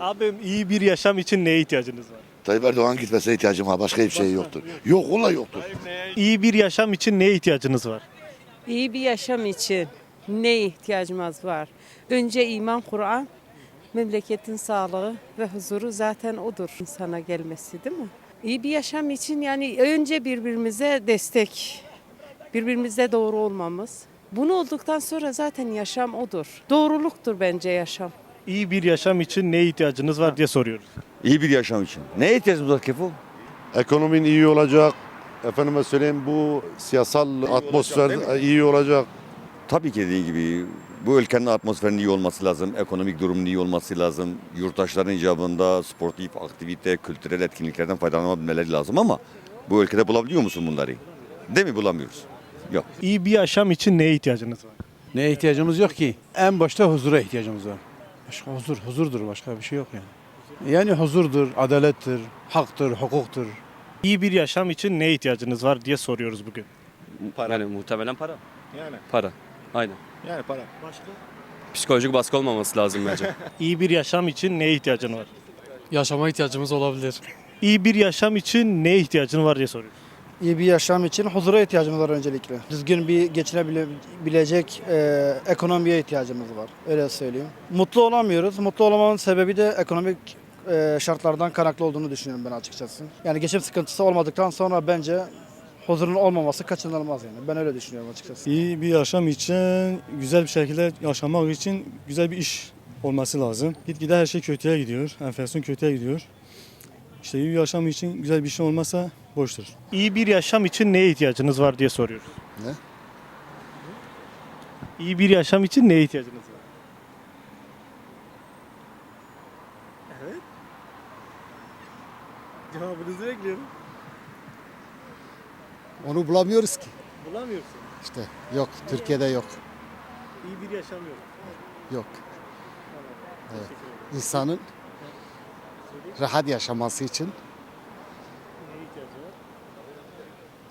Abim iyi bir yaşam için neye ihtiyacınız var? Tayyip Erdoğan gitmesine ihtiyacım var. Başka hiçbir şey yoktur. Yok ola yoktur. İyi bir yaşam için neye ihtiyacınız var? İyi bir yaşam için ne ihtiyacımız var? Önce iman, Kur'an, memleketin sağlığı ve huzuru zaten odur insana gelmesi değil mi? İyi bir yaşam için yani önce birbirimize destek, birbirimize doğru olmamız. Bunu olduktan sonra zaten yaşam odur. Doğruluktur bence yaşam. İyi bir yaşam için neye ihtiyacınız var diye soruyoruz. İyi bir yaşam için. Neye ihtiyacımız var Kefo? Ekonomin iyi olacak. Efendime söyleyeyim bu siyasal atmosfer iyi olacak. Tabii ki dediğin gibi bu ülkenin atmosferinin iyi olması lazım, ekonomik durumun iyi olması lazım, yurttaşların icabında sportif aktivite, kültürel etkinliklerden faydalanabilmeleri lazım ama bu ülkede bulabiliyor musun bunları? Değil mi bulamıyoruz? Yok. İyi bir yaşam için neye ihtiyacınız var? Neye ihtiyacımız yok ki? En başta huzura ihtiyacımız var. Başka huzur, huzurdur başka bir şey yok yani. Yani huzurdur, adalettir, haktır, hukuktur. İyi bir yaşam için neye ihtiyacınız var diye soruyoruz bugün. Para. Yani muhtemelen para. Yani Para. Aynen. yani para. Başka? Psikolojik baskı olmaması lazım bence. İyi bir yaşam için neye ihtiyacın var? Yaşama ihtiyacımız olabilir. İyi bir yaşam için neye ihtiyacın var diye soruyoruz. İyi bir yaşam için huzura ihtiyacımız var öncelikle. Düzgün bir geçinebilecek e, ekonomiye ihtiyacımız var. Öyle söyleyeyim. Mutlu olamıyoruz. Mutlu olamamın sebebi de ekonomik e, şartlardan kaynaklı olduğunu düşünüyorum ben açıkçası. Yani geçim sıkıntısı olmadıktan sonra bence huzurun olmaması kaçınılmaz yani. Ben öyle düşünüyorum açıkçası. İyi bir yaşam için, güzel bir şekilde yaşamak için güzel bir iş olması lazım. Gitgide her şey kötüye gidiyor. Enflasyon kötüye gidiyor. İşte iyi bir yaşam için güzel bir şey olmazsa boştur. İyi bir yaşam için neye ihtiyacınız var diye soruyoruz. Ne? İyi bir yaşam için neye ihtiyacınız var? Evet. Cevabınızı bekliyorum. Onu bulamıyoruz ki. Bulamıyorsun. İşte yok. Türkiye'de yok. İyi bir yaşam yok. Yok. Evet. İnsanın rahat yaşaması için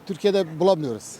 Türkiye'de bulamıyoruz.